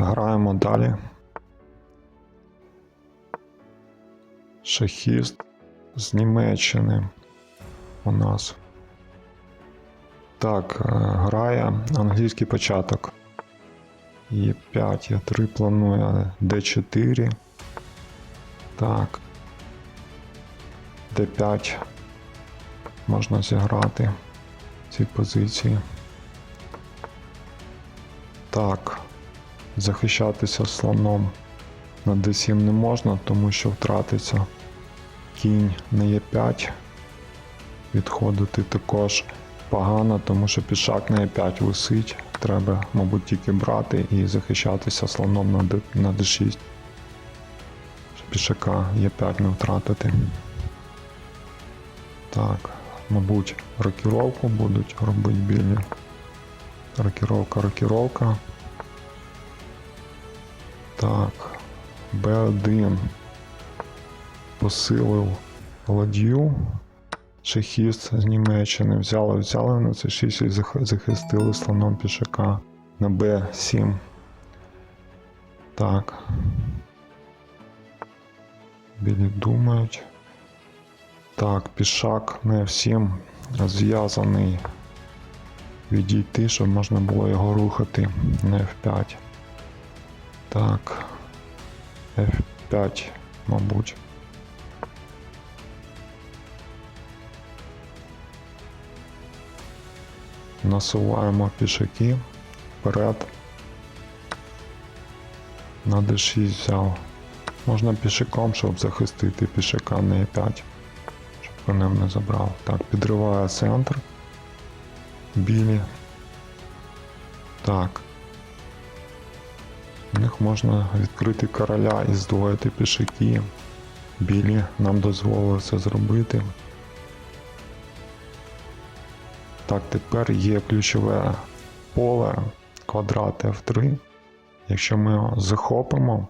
Граємо далі. Шахіст з Німеччини у нас. Так, е, грає англійський початок. Є 5, я 3 планую, Д4. Так. Д5 можна зіграти в цій позиції. Так. Захищатися слоном на d7 не можна, тому що втратиться кінь на e5. Відходити також погано, тому що пішак на e5 висить. Треба, мабуть, тільки брати і захищатися слоном на, D, на d6. Щоб пішака e5 не втратити. Так, мабуть, рокіровку будуть робити білі. Рокіровка, рокіровка. Так, Б1 посилив ладью. Шахіст з Німеччини взяли, взяли на це 6 і захистили слоном пішака на Б7. Так. Білі думають. Так, пішак на F7 зв'язаний. Відійти, щоб можна було його рухати на F5. Так. F5, мабуть. Насуваємо пішаки вперед. На D6 взяв. Можна пішаком, щоб захистити пішака на E5. Щоб конем не забрав. Так, підриває центр. Білі. Так. У них можна відкрити короля і здвоїти пішаки. Білі нам дозволили це зробити. Так, тепер є ключове поле квадрат F3. Якщо ми його захопимо,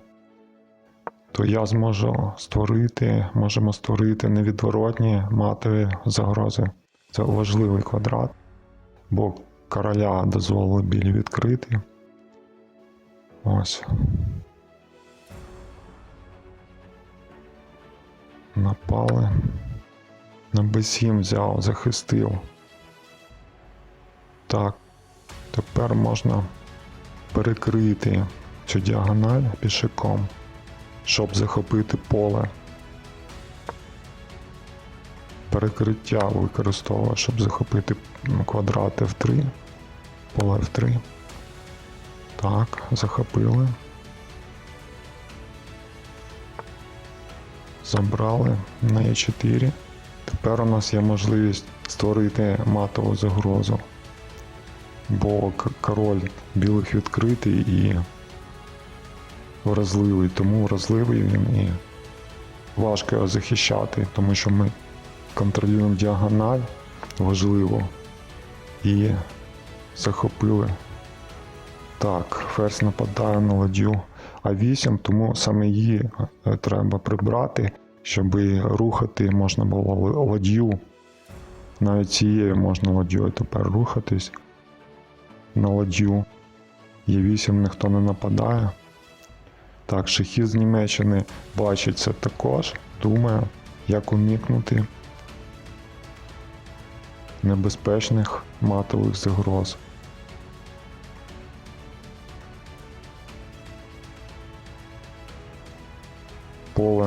то я зможу створити, можемо створити невідворотні матові загрози. Це важливий квадрат, бо короля дозволили білі відкрити. Ось. Напали. На B7 взяв, захистив. Так. Тепер можна перекрити цю діагональ пішаком, щоб захопити поле. Перекриття використовую, щоб захопити квадрат F3, поле F3. Так, захопили. Забрали на E4. Тепер у нас є можливість створити матову загрозу. Бо король білих відкритий і вразливий, тому вразливий він і важко його захищати, тому що ми контролюємо діагональ важливо і захопили так, ферзь нападає на ладью А8, тому саме її е, треба прибрати, щоб рухати можна було ладью. Навіть цією можна ладьою тепер рухатись на ладью. Є8 ніхто не нападає. Так, шахіст з Німеччини бачить це також, думає, як уникнути небезпечних матових загроз.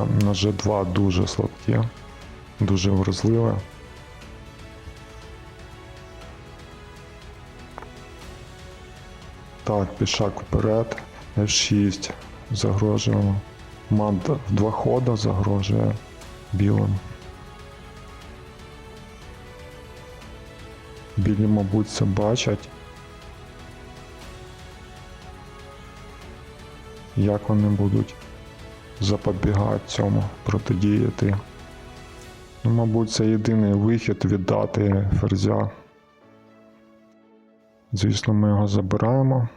На G2 дуже слабке, дуже вразливе. Так, пішак вперед, F6 загрожуємо. Мат в два хода загрожує білим. Білі, мабуть, це бачать. Як вони будуть запобігати цьому, протидіяти. Ну, мабуть, це єдиний вихід віддати ферзя. Звісно, ми його забираємо.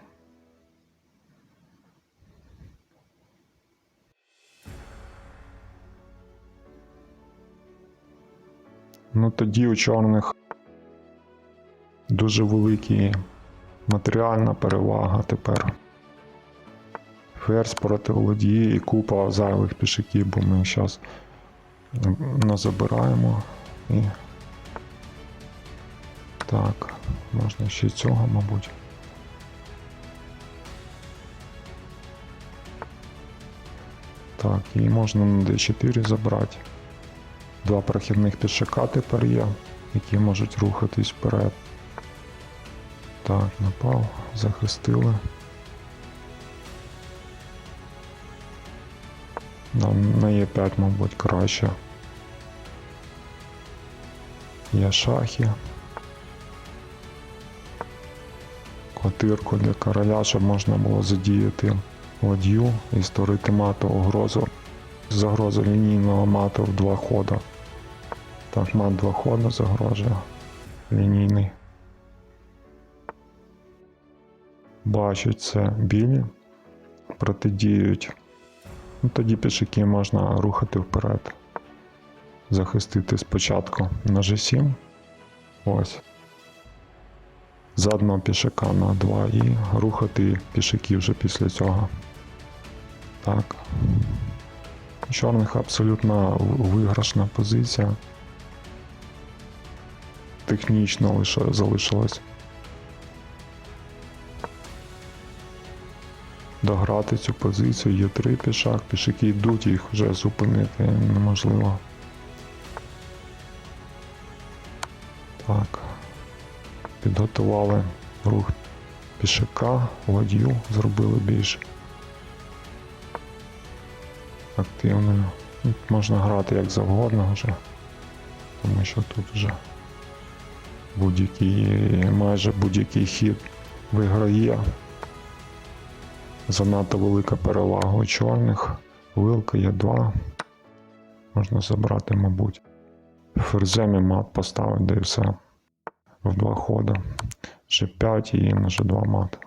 Ну тоді у чорних дуже велика матеріальна перевага тепер. Ферзь проти ладьї і купа зайвих пішаків, бо ми зараз назабираємо і. Так, можна ще цього, мабуть. Так, і можна на D4 забрати. Два прохідних пішака тепер є, які можуть рухатись вперед. Так, напав, захистили. На, на Е5, мабуть, краще. Є шахи. Котирку для короля, щоб можна було задіяти ладью і створити мату угрозу. Загрозу лінійного мату в два хода. Так, мат два хода загрожує. Лінійний. Бачать це білі. Протидіють. Ну, тоді пішаки можна рухати вперед. Захистити спочатку на G7. Ось. За одного пішака на 2 і рухати пішаки вже після цього. Так. Чорних абсолютно виграшна позиція. Технічно лише залишилось. Дограти цю позицію, є три пішак, пішаки йдуть, їх вже зупинити неможливо. Так. Підготували рух пішака, ладью зробили більш активною. Тут можна грати як завгодно вже, тому що тут вже будь-який, майже будь-який хід виграє. Занадто велика перевага у чорних. Вилка є 2. Можна забрати, мабуть. Ферзем і мат поставити, де і все. В два хода. G5 і на G2 мат.